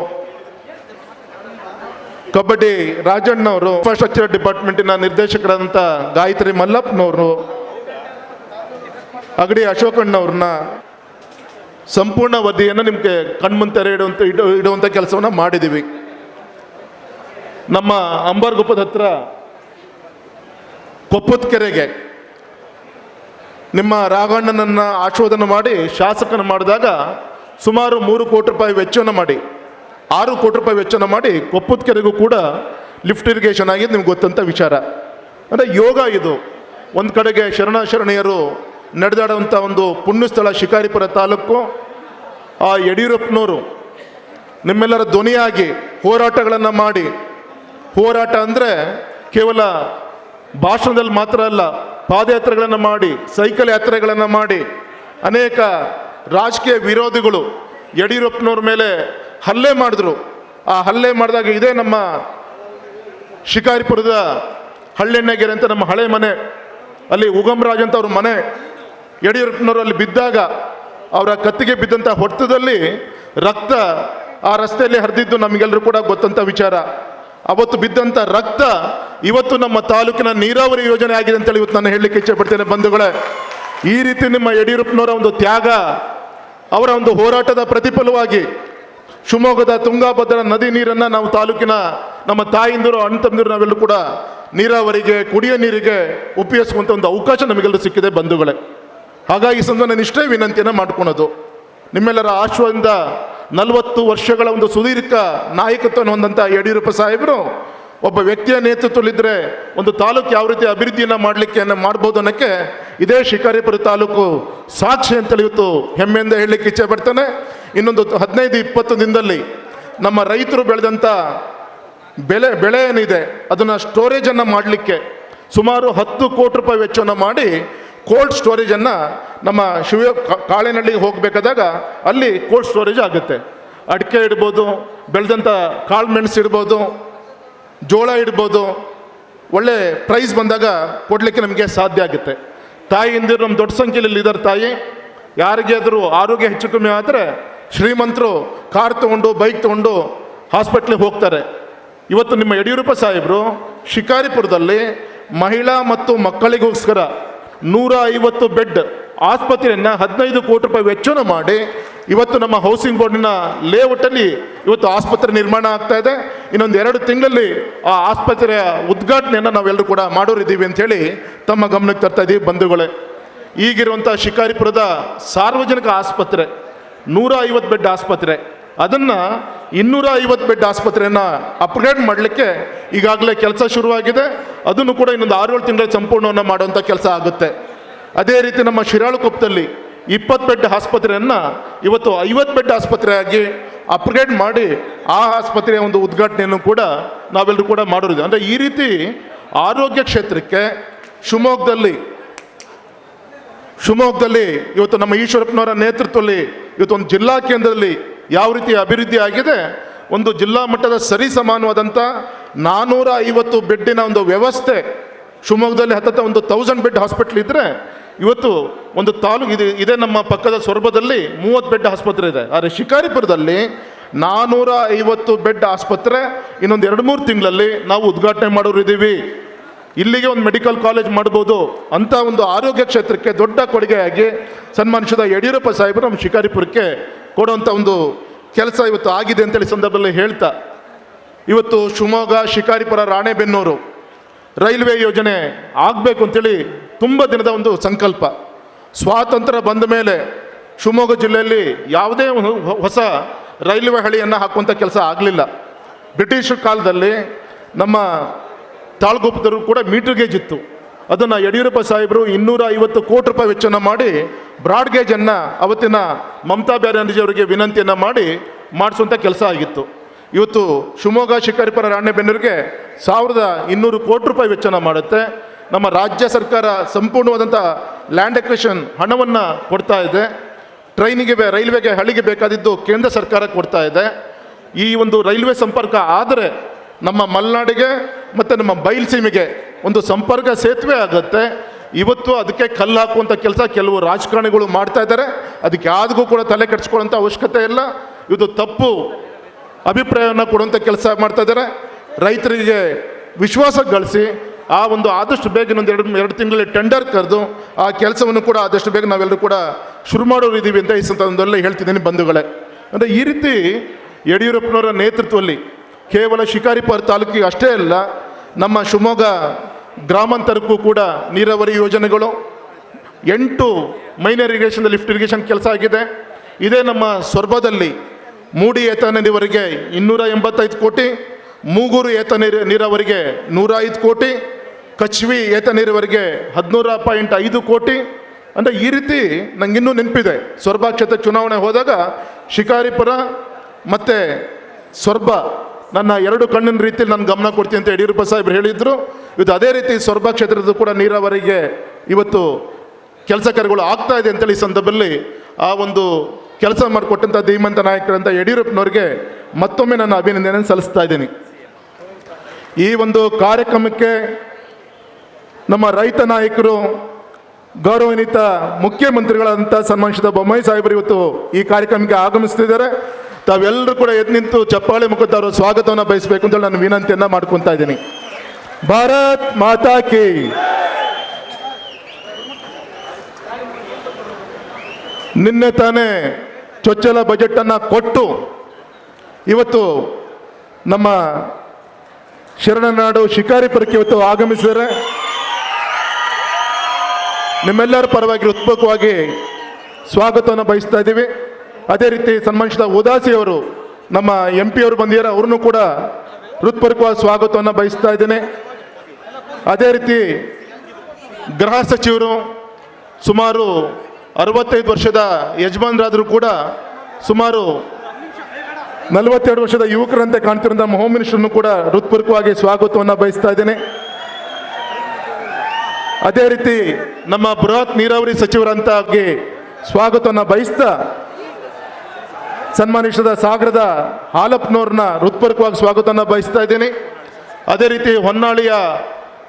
ಕಬಡ್ಡಿ ರಾಜಣ್ಣವರು ಇನ್ಫ್ರಾಸ್ಟ್ರಕ್ಚರ್ ಡಿಪಾರ್ಟ್ಮೆಂಟಿನ ನಿರ್ದೇಶಕರಾದಂಥ ಗಾಯತ್ರಿ ಮಲ್ಲಪ್ಪನವರು ಅಗಡಿ ಅಶೋಕಣ್ಣವ್ರನ್ನ ಸಂಪೂರ್ಣ ವದಿಯನ್ನು ನಿಮಗೆ ಕಣ್ಮುಂತೆರೆ ಇಡುವಂಥ ಇಡೋ ಇಡುವಂಥ ಕೆಲಸವನ್ನು ಮಾಡಿದ್ದೀವಿ ನಮ್ಮ ಅಂಬಾರ್ಗುಪ್ಪದ ಹತ್ರ ಕೊಪ್ಪದ ಕೆರೆಗೆ ನಿಮ್ಮ ರಾಘಣ್ಣನನ್ನು ಆಶೋಧನೆ ಮಾಡಿ ಶಾಸಕನ ಮಾಡಿದಾಗ ಸುಮಾರು ಮೂರು ಕೋಟಿ ರೂಪಾಯಿ ವೆಚ್ಚವನ್ನು ಮಾಡಿ, ಆರು ಕೋಟಿ ರೂಪಾಯಿ ವೆಚ್ಚವನ್ನು ಮಾಡಿ ಕೊಪ್ಪದ ಕೆರೆಗೂ ಕೂಡ ಲಿಫ್ಟ್ ಇರಿಗೇಷನ್ ಆಗಿದ್ದು ನಿಮ್ಗೆ ಗೊತ್ತಂತ ವಿಚಾರ. ಅಂದರೆ ಯೋಗ ಇದು. ಒಂದು ಕಡೆಗೆ ಶರಣ ಶರಣೆಯರು ನಡೆದಾಡುವಂಥ ಒಂದು ಪುಣ್ಯಸ್ಥಳ ಶಿಕಾರಿಪುರ ತಾಲೂಕು, ಆ ಯಡಿಯೂರಪ್ಪನವರು ನಿಮ್ಮೆಲ್ಲರ ಧ್ವನಿಯಾಗಿ ಹೋರಾಟಗಳನ್ನು ಮಾಡಿ. ಹೋರಾಟ ಅಂದರೆ ಕೇವಲ ಭಾಷಣದಲ್ಲಿ ಮಾತ್ರ ಅಲ್ಲ, ಪಾದಯಾತ್ರೆಗಳನ್ನು ಮಾಡಿ, ಸೈಕಲ್ ಯಾತ್ರೆಗಳನ್ನು ಮಾಡಿ. ಅನೇಕ ರಾಜಕೀಯ ವಿರೋಧಿಗಳು ಯಡಿಯೂರಪ್ಪನವ್ರ ಮೇಲೆ ಹಲ್ಲೆ ಮಾಡಿದ್ರು. ಆ ಹಲ್ಲೆ ಮಾಡಿದಾಗ ಇದೇ ನಮ್ಮ ಶಿಕಾರಿಪುರದ ಹಳ್ಳೆಣ್ಣೆಗೆರೆ ಅಂತ ನಮ್ಮ ಹಳೆ ಮನೆ, ಅಲ್ಲಿ ಉಗಮ್ ರಾಜ್ ಅಂತ ಅವ್ರ ಮನೆ ಯಡಿಯೂರಪ್ಪನವರು ಅಲ್ಲಿ ಬಿದ್ದಾಗ ಅವರ ಕತ್ತಿಗೆ ಬಿದ್ದಂಥ ಹೊಟ್ಟದಲ್ಲಿ ರಕ್ತ ಆ ರಸ್ತೆಯಲ್ಲಿ ಹರಿದಿದ್ದು ನಮಗೆಲ್ಲರೂ ಕೂಡ ಗೊತ್ತಂತ ವಿಚಾರ. ಅವತ್ತು ಬಿದ್ದಂಥ ರಕ್ತ ಇವತ್ತು ನಮ್ಮ ತಾಲೂಕಿನ ನೀರಾವರಿ ಯೋಜನೆ ಆಗಿದೆ ಅಂತೇಳಿ ಇವತ್ತು ನಾನು ಹೇಳಲಿಕ್ಕೆ ಇಚ್ಛೆಪಡ್ತೇನೆ ಬಂಧುಗಳೇ. ಈ ರೀತಿ ನಿಮ್ಮ ಯಡಿಯೂರಪ್ಪನವರ ಒಂದು ತ್ಯಾಗ, ಅವರ ಒಂದು ಹೋರಾಟದ ಪ್ರತಿಫಲವಾಗಿ ಶಿವಮೊಗ್ಗದ ತುಂಗಾಭದ್ರಾ ನದಿ ನೀರನ್ನು ನಾವು ತಾಲೂಕಿನ ನಮ್ಮ ತಾಯಿಂದರು ಅಣ್ಣ ತಂದಿರು ನಾವೆಲ್ಲರೂ ಕೂಡ ನೀರಾವರಿಗೆ, ಕುಡಿಯೋ ನೀರಿಗೆ ಉಪಯೋಗಿಸುವಂಥ ಒಂದು ಅವಕಾಶ ನಮಗೆಲ್ಲರೂ ಸಿಕ್ಕಿದೆ ಬಂಧುಗಳೇ. ಹಾಗಾಗಿ ಸಂದ ನಾನು ಇಷ್ಟೇ ವಿನಂತಿಯನ್ನು ಮಾಡ್ಕೊಳೋದು. ನಿಮ್ಮೆಲ್ಲರ ಆಶ್ವದಿಂದ ನಲವತ್ತು ವರ್ಷಗಳ ಒಂದು ಸುದೀರ್ಘ ನಾಯಕತ್ವವನ್ನು ಹೊಂದಂಥ ಯಡಿಯೂರಪ್ಪ ಸಾಹೇಬರು ಒಬ್ಬ ವ್ಯಕ್ತಿಯ ನೇತೃತ್ವದಲ್ಲಿದ್ದರೆ ಒಂದು ತಾಲೂಕು ಯಾವ ರೀತಿ ಅಭಿವೃದ್ಧಿಯನ್ನು ಮಾಡಲಿಕ್ಕೆ ಮಾಡ್ಬೋದು ಅನ್ನೋಕ್ಕೆ ಇದೇ ಶಿಕಾರಿಪುರ ತಾಲೂಕು ಸಾಕ್ಷಿ ಅಂತೇಳಿ ಇವತ್ತು ಹೆಮ್ಮೆಯಿಂದ ಹೇಳಲಿಕ್ಕೆ ಇಚ್ಛೆ ಪಡ್ತಾನೆ. ಇನ್ನೊಂದು ಹದಿನೈದು ಇಪ್ಪತ್ತು ದಿನದಲ್ಲಿ ನಮ್ಮ ರೈತರು ಬೆಳೆದಂಥ ಬೆಳೆ ಬೆಳೆ ಏನಿದೆ, ಅದನ್ನು ಸ್ಟೋರೇಜನ್ನು ಮಾಡಲಿಕ್ಕೆ ಸುಮಾರು ಹತ್ತು ಕೋಟಿ ರೂಪಾಯಿ ವೆಚ್ಚವನ್ನು ಮಾಡಿ ಕೋಲ್ಡ್ ಸ್ಟೋರೇಜನ್ನು ನಮ್ಮ ಶಿವ ಕಾಳೆನಳ್ಳಿಗೆ ಹೋಗಬೇಕಾದಾಗ ಅಲ್ಲಿ ಕೋಲ್ಡ್ ಸ್ಟೋರೇಜ್ ಆಗುತ್ತೆ. ಅಡಿಕೆ ಇಡ್ಬೋದು ಬೆಳೆದಂಥ ಕಾಳು ಮೆಣಸು ಇಡ್ಬೋದು, ಜೋಳ ಇಡ್ಬೋದು. ಒಳ್ಳೆ ಪ್ರೈಸ್ ಬಂದಾಗ ಕೊಡಲಿಕ್ಕೆ ನಮಗೆ ಸಾಧ್ಯ ಆಗುತ್ತೆ. ತಾಯಿಯಿಂದಿರು ನಮ್ಮ ದೊಡ್ಡ ಸಂಖ್ಯೆಯಲ್ಲಿ ಇದ್ದಾರೆ ತಾಯಿ. ಯಾರಿಗೆ ಆದರೂ ಆರೋಗ್ಯ ಹೆಚ್ಚು ಕಮ್ಮಿ ಆದರೆ ಶ್ರೀಮಂತರು ಕಾರ್ ತೊಗೊಂಡು ಬೈಕ್ ತೊಗೊಂಡು ಹಾಸ್ಪಿಟ್ಲಿಗೆ ಹೋಗ್ತಾರೆ. ಇವತ್ತು ನಿಮ್ಮ ಯಡಿಯೂರಪ್ಪ ಸಾಹೇಬರು ಶಿಕಾರಿಪುರದಲ್ಲಿ ಮಹಿಳಾ ಮತ್ತು ಮಕ್ಕಳಿಗೋಸ್ಕರ ನೂರ ಐವತ್ತು ಬೆಡ್ ಆಸ್ಪತ್ರೆಯನ್ನು ಹದಿನೈದು ಕೋಟಿ ರೂಪಾಯಿ ವೆಚ್ಚವನ್ನು ಮಾಡಿ ಇವತ್ತು ನಮ್ಮ ಹೌಸಿಂಗ್ ಬೋರ್ಡಿನ ಲೇಔಟಲ್ಲಿ ಇವತ್ತು ಆಸ್ಪತ್ರೆ ನಿರ್ಮಾಣ ಆಗ್ತಾ ಇದೆ. ಇನ್ನೊಂದು ಎರಡು ತಿಂಗಳಲ್ಲಿ ಆ ಆಸ್ಪತ್ರೆಯ ಉದ್ಘಾಟನೆಯನ್ನು ನಾವೆಲ್ಲರೂ ಕೂಡ ಮಾಡೋರಿದ್ದೀವಿ ಅಂಥೇಳಿ ತಮ್ಮ ಗಮನಕ್ಕೆ ತರ್ತಾ ಇದ್ದೀವಿ ಬಂಧುಗಳೇ. ಈಗಿರುವಂಥ ಶಿಕಾರಿಪುರದ ಸಾರ್ವಜನಿಕ ಆಸ್ಪತ್ರೆ ನೂರ ಐವತ್ತು ಬೆಡ್ ಆಸ್ಪತ್ರೆ ಅದನ್ನು ಇನ್ನೂರ ಐವತ್ತು ಬೆಡ್ ಆಸ್ಪತ್ರೆಯನ್ನು ಅಪ್ಗ್ರೇಡ್ ಮಾಡಲಿಕ್ಕೆ ಈಗಾಗಲೇ ಕೆಲಸ ಶುರುವಾಗಿದೆ. ಅದನ್ನು ಕೂಡ ಇನ್ನೊಂದು ಆರು ಏಳು ತಿಂಗಳ ಸಂಪೂರ್ಣವನ್ನು ಮಾಡುವಂಥ ಕೆಲಸ ಆಗುತ್ತೆ. ಅದೇ ರೀತಿ ನಮ್ಮ ಶಿರಾಳಕೊಪ್ಪದಲ್ಲಿ ಇಪ್ಪತ್ತು ಬೆಡ್ ಆಸ್ಪತ್ರೆಯನ್ನು ಇವತ್ತು ಐವತ್ತು ಬೆಡ್ ಆಸ್ಪತ್ರೆಯಾಗಿ ಅಪ್ಗ್ರೇಡ್ ಮಾಡಿ ಆ ಆಸ್ಪತ್ರೆಯ ಒಂದು ಉದ್ಘಾಟನೆಯನ್ನು ಕೂಡ ನಾವೆಲ್ಲರೂ ಕೂಡ ಮಾಡೋರಿದೆ. ಅಂದರೆ ಈ ರೀತಿ ಆರೋಗ್ಯ ಕ್ಷೇತ್ರಕ್ಕೆ ಶಿವಮೊಗ್ಗದಲ್ಲಿ ಶಿವಮೊಗ್ಗದಲ್ಲಿ ಇವತ್ತು ನಮ್ಮ ಈಶ್ವರಪ್ಪನವರ ನೇತೃತ್ವದಲ್ಲಿ ಇವತ್ತು ಒಂದು ಜಿಲ್ಲಾ ಕೇಂದ್ರದಲ್ಲಿ ಯಾವ ರೀತಿ ಅಭಿವೃದ್ಧಿ ಆಗಿದೆ? ಒಂದು ಜಿಲ್ಲಾ ಮಟ್ಟದ ಸರಿ ಸಮಾನವಾದಂಥ ನಾನ್ನೂರ ಐವತ್ತು ಬೆಡ್ಡಿನ ಒಂದು ವ್ಯವಸ್ಥೆ. ಶಿವಮೊಗ್ಗದಲ್ಲಿ ಹತ್ತತ್ತ ಒಂದು ತೌಸಂಡ್ ಬೆಡ್ ಹಾಸ್ಪಿಟ್ಲ್ ಇದ್ದರೆ ಇವತ್ತು ಒಂದು ತಾಲೂಕು ಇದು ಇದೇ ನಮ್ಮ ಪಕ್ಕದ ಸೊರಬದಲ್ಲಿ ಮೂವತ್ತು ಬೆಡ್ ಆಸ್ಪತ್ರೆ ಇದೆ. ಆದರೆ ಶಿಕಾರಿಪುರದಲ್ಲಿ ನಾನ್ನೂರ ಐವತ್ತು ಬೆಡ್ ಆಸ್ಪತ್ರೆ ಇನ್ನೊಂದು ಎರಡು ಮೂರು ತಿಂಗಳಲ್ಲಿ ನಾವು ಉದ್ಘಾಟನೆ ಮಾಡೋರು ಇದ್ದೀವಿ ಇಲ್ಲಿಗೆ ಒಂದು ಮೆಡಿಕಲ್ ಕಾಲೇಜ್ ಮಾಡ್ಬೋದು ಅಂತ ಒಂದು ಆರೋಗ್ಯ ಕ್ಷೇತ್ರಕ್ಕೆ ದೊಡ್ಡ ಕೊಡುಗೆಯಾಗಿ ಸನ್ಮಾನಿಸಿದ ಯಡಿಯೂರಪ್ಪ ಸಾಹೇಬರು ನಮ್ಮ ಶಿಕಾರಿಪುರಕ್ಕೆ ಕೊಡುವಂಥ ಒಂದು ಕೆಲಸ ಇವತ್ತು ಆಗಿದೆ ಅಂತೇಳಿ ಸಂದರ್ಭದಲ್ಲಿ ಹೇಳ್ತಾ, ಇವತ್ತು ಶಿವಮೊಗ್ಗ, ಶಿಕಾರಿಪುರ, ರಾಣೆಬೆನ್ನೂರು ರೈಲ್ವೆ ಯೋಜನೆ ಆಗಬೇಕು ಅಂತೇಳಿ ತುಂಬ ದಿನದ ಒಂದು ಸಂಕಲ್ಪ. ಸ್ವಾತಂತ್ರ್ಯ ಬಂದ ಮೇಲೆ ಶಿವಮೊಗ್ಗ ಜಿಲ್ಲೆಯಲ್ಲಿ ಯಾವುದೇ ಹೊಸ ರೈಲ್ವೆ ಹಳಿಯನ್ನು ಹಾಕುವಂಥ ಕೆಲಸ ಆಗಲಿಲ್ಲ. ಬ್ರಿಟಿಷ್ ಕಾಲದಲ್ಲಿ ನಮ್ಮ ತಾಳ್ಗೊಪ್ಪದರು ಕೂಡ ಮೀಟರ್ ಗೇಜ್ ಇತ್ತು ಅದನ್ನು ಯಡಿಯೂರಪ್ಪ ಸಾಹೇಬರು ಇನ್ನೂರ ಐವತ್ತು ಕೋಟಿ ರೂಪಾಯಿ ವೆಚ್ಚನ ಮಾಡಿ ಬ್ರಾಡ್ ಗೇಜನ್ನು ಅವತ್ತಿನ ಮಮತಾ ಬ್ಯಾನರ್ಜಿ ಅವರಿಗೆ ವಿನಂತಿಯನ್ನು ಮಾಡಿ ಮಾಡಿಸುವಂಥ ಕೆಲಸ ಆಗಿತ್ತು. ಇವತ್ತು ಶಿವಮೊಗ್ಗ ಶಿಕಾರಿಪುರ ರಾಣೆಬೆನ್ನೂರಿಗೆ ಸಾವಿರದ ಇನ್ನೂರು ಕೋಟಿ ರೂಪಾಯಿ ವೆಚ್ಚನ ಮಾಡುತ್ತೆ. ನಮ್ಮ ರಾಜ್ಯ ಸರ್ಕಾರ ಸಂಪೂರ್ಣವಾದಂಥ ಲ್ಯಾಂಡ್ ಎಕ್ರೇಷನ್ ಹಣವನ್ನು ಕೊಡ್ತಾ ಇದೆ. ಟ್ರೈನಿಗೆ ರೈಲ್ವೆಗೆ ಹಳಿಗೆ ಬೇಕಾದಿದ್ದು ಕೇಂದ್ರ ಸರ್ಕಾರ ಕೊಡ್ತಾ ಇದೆ. ಈ ಒಂದು ರೈಲ್ವೆ ಸಂಪರ್ಕ ಆದರೆ ನಮ್ಮ ಮಲೆನಾಡಿಗೆ ಮತ್ತು ನಮ್ಮ ಬಯಲುಸೀಮೆಗೆ ಒಂದು ಸಂಪರ್ಕ ಸೇತುವೆ ಆಗುತ್ತೆ. ಇವತ್ತು ಅದಕ್ಕೆ ಕಲ್ಲು ಹಾಕುವಂಥ ಕೆಲಸ ಕೆಲವು ರಾಜಕಾರಣಿಗಳು ಮಾಡ್ತಾ ಇದ್ದಾರೆ. ಅದಕ್ಕೆ ಯಾವುದಕ್ಕೂ ಕೂಡ ತಲೆ ಕೆಡಿಸ್ಕೊಳ್ಳೋಂಥ ಅವಶ್ಯಕತೆ ಇಲ್ಲ. ಇದು ತಪ್ಪು ಅಭಿಪ್ರಾಯವನ್ನು ಕೊಡುವಂಥ ಕೆಲಸ ಮಾಡ್ತಾ ಇದ್ದಾರೆ. ರೈತರಿಗೆ ವಿಶ್ವಾಸ ಗಳಿಸಿ ಆ ಒಂದು ಆದಷ್ಟು ಬೇಗ ಇನ್ನೊಂದು ಎರಡು ಎರಡು ತಿಂಗಳಲ್ಲಿ ಟೆಂಡರ್ ಕರೆದು ಆ ಕೆಲಸವನ್ನು ಕೂಡ ಆದಷ್ಟು ಬೇಗ ನಾವೆಲ್ಲರೂ ಕೂಡ ಶುರು ಮಾಡೋರು ಇದ್ದೀವಿ ಅಂತ ಈ ಸಂದರ್ಭದಲ್ಲೇ ಹೇಳ್ತಿದ್ದೀನಿ ಬಂಧುಗಳೇ. ಅಂದರೆ ಈ ರೀತಿ ಯಡಿಯೂರಪ್ಪನವರ ನೇತೃತ್ವದಲ್ಲಿ ಕೇವಲ ಶಿಕಾರಿಪುರ ತಾಲೂಕಿಗೆ ಅಷ್ಟೇ ಅಲ್ಲ, ನಮ್ಮ ಶಿವಮೊಗ್ಗ ಗ್ರಾಮಾಂತರಕ್ಕೂ ಕೂಡ ನೀರಾವರಿ ಯೋಜನೆಗಳು, ಎಂಟು ಮೈನರ್ ಇರಿಗೇಷನ್ ಲಿಫ್ಟ್ ಇರಿಗೇಷನ್ ಕೆಲಸ ಆಗಿದೆ. ಇದೇ ನಮ್ಮ ಸ್ವರ್ಭದಲ್ಲಿ ಮೂಡಿ ಏತ ನದಿವರೆಗೆ ಇನ್ನೂರ ಎಂಬತ್ತೈದು ಕೋಟಿ, ಮೂಗೂರು ಏತ ನೀರು, ನೀರಾವರಿಗೆ ನೂರ ಐದು ಕೋಟಿ, ಕಚ್ವಿ ಏತ ನೀರಾವರಿಗೆ ಹದಿನೂರ ಪಾಯಿಂಟ್ ಐದು ಕೋಟಿ. ಅಂದರೆ ಈ ರೀತಿ ನಂಗಿನ್ನೂ ನೆನಪಿದೆ. ಸ್ವರ್ಭ ಕ್ಷೇತ್ರ ಚುನಾವಣೆ ಹೋದಾಗ ಶಿಕಾರಿಪುರ ಮತ್ತು ಸೊರ್ಬ ನನ್ನ ಎರಡು ಕಣ್ಣಿನ ರೀತಿಯಲ್ಲಿ ನಾನು ಗಮನ ಕೊಡ್ತೀನಿ ಅಂತ ಯಡಿಯೂರಪ್ಪ ಸಾಹೇಬ್ರು ಹೇಳಿದ್ರು. ಇದು ಅದೇ ರೀತಿ ಸೊರಬ ಕ್ಷೇತ್ರದ ಕೂಡ ನೀರಾವರಿಗೆ ಇವತ್ತು ಕೆಲಸ ಕಾರ್ಯಗಳು ಆಗ್ತಾ ಇದೆ ಅಂತೇಳಿ ಈ ಸಂದರ್ಭದಲ್ಲಿ ಆ ಒಂದು ಕೆಲಸ ಮಾಡಿಕೊಟ್ಟಂಥ ಧೀಮಂತ ನಾಯಕರಂತ ಯಡಿಯೂರಪ್ಪನವ್ರಿಗೆ ಮತ್ತೊಮ್ಮೆ ನನ್ನ ಅಭಿನಂದನೆ ಸಲ್ಲಿಸ್ತಾ ಇದ್ದೀನಿ. ಈ ಒಂದು ಕಾರ್ಯಕ್ರಮಕ್ಕೆ ನಮ್ಮ ರೈತ ನಾಯಕರು, ಗೌರವಾನ್ವಿತ ಮುಖ್ಯಮಂತ್ರಿಗಳಾದಂಥ ಸನ್ಮಾನಿಸಿದ ಬೊಮ್ಮಾಯಿ ಸಾಹೇಬರು ಇವತ್ತು ಈ ಕಾರ್ಯಕ್ರಮಕ್ಕೆ ಆಗಮಿಸ್ತಿದ್ದಾರೆ. ತಾವೆಲ್ಲರೂ ಕೂಡ ಎದ್ದು ನಿಂತು ಚಪ್ಪಾಳೆ ಮುಖದ ಸ್ವಾಗತವನ್ನು ಬಯಸಬೇಕು ಅಂತ ನಾನು ವಿನಂತಿಯನ್ನು ಮಾಡ್ಕೊತಾ ಇದ್ದೀನಿ. ಭಾರತ್ ಮಾತಾ ಕಿ. ನಿನ್ನೆ ತಾನೇ ಚೊಚ್ಚಲ ಬಜೆಟನ್ನು ಕೊಟ್ಟು ಇವತ್ತು ನಮ್ಮ ಶರಣನಾಡು ಶಿಕಾರಿಪುರಕ್ಕೆ ಇವತ್ತು ಆಗಮಿಸಿದರೆ ನಿಮ್ಮೆಲ್ಲರ ಪರವಾಗಿ ಉತ್ಪಕವಾಗಿ ಸ್ವಾಗತವನ್ನು ಬಯಸ್ತಾ ಇದ್ದೀವಿ. ಅದೇ ರೀತಿ ಸನ್ಮಾನಿಸಿದ ಉದಾಸಿ ಅವರು, ನಮ್ಮ ಎಂ ಪಿ ಅವರು ಬಂದಿದ್ದಾರೆ, ಅವ್ರನ್ನೂ ಕೂಡ ಹೃತ್ಪೂರ್ವಕವಾದ ಸ್ವಾಗತವನ್ನು ಬಯಸ್ತಾ ಇದ್ದೇನೆ. ಅದೇ ರೀತಿ ಗೃಹ ಸಚಿವರು ಸುಮಾರು ಅರವತ್ತೈದು ವರ್ಷದ ಯಜಮಾನರಾದರೂ ಕೂಡ ಸುಮಾರು ನಲವತ್ತೆರಡು ವರ್ಷದ ಯುವಕರಂತೆ ಕಾಣ್ತಿರುವಂತಹ ಹೋಮ್ ಮಿನಿಸ್ಟರ್ನು ಕೂಡ ಹೃತ್ಪೂರ್ವಕವಾಗಿ ಸ್ವಾಗತವನ್ನು ಬಯಸ್ತಾ ಇದ್ದೇನೆ. ಅದೇ ರೀತಿ ನಮ್ಮ ಬೃಹತ್ ನೀರಾವರಿ ಸಚಿವರಂತಾಗಿ ಸ್ವಾಗತವನ್ನು ಬಯಸ್ತಾ ಸನ್ಮಾನಿಸಿದ ಸಾಗರದ ಹಾಲಪ್ಪನವ್ರನ್ನ ಹೃತ್ಪೂರ್ವಕವಾಗಿ ಸ್ವಾಗತವನ್ನು ಬಯಸ್ತಾ ಇದ್ದೀನಿ. ಅದೇ ರೀತಿ ಹೊನ್ನಾಳಿಯ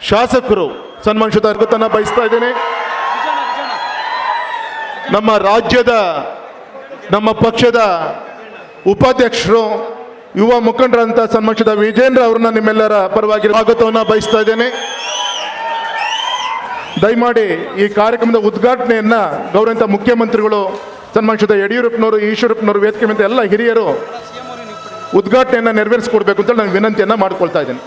ಶಾಸಕರು ಸನ್ಮಾನಿಸಿದ ಸ್ವಾಗತವನ್ನು ಬಯಸ್ತಾ ಇದ್ದೀನಿ. ನಮ್ಮ ರಾಜ್ಯದ, ನಮ್ಮ ಪಕ್ಷದ ಉಪಾಧ್ಯಕ್ಷರು, ಯುವ ಮುಖಂಡರಂತ ಸನ್ಮಾನಿಸಿದ ವಿಜೇಂದ್ರ ಅವ್ರನ್ನ ನಿಮ್ಮೆಲ್ಲರ ಪರವಾಗಿ ಸ್ವಾಗತವನ್ನು ಬಯಸ್ತಾ ಇದ್ದೇನೆ. ದಯಮಾಡಿ ಈ ಕಾರ್ಯಕ್ರಮದ ಉದ್ಘಾಟನೆಯನ್ನ ಗೌರವಂತ ಮುಖ್ಯಮಂತ್ರಿಗಳು ಸನ್ಮಾನಿಸಿದ ಯಡಿಯೂರಪ್ಪನವರು ಈಶ್ವರಪ್ಪನವರು ವೇದಿಕೆ ಮೇಲೆ ಎಲ್ಲ ಹಿರಿಯರು ಉದ್ಘಾಟನೆಯನ್ನು ನೆರವೇರಿಸಿಕೊಡ್ಬೇಕು ಅಂತ ನಾನು ವಿನಂತಿಯನ್ನು ಮಾಡ್ಕೊಳ್ತಾ ಇದ್ದೇನೆ.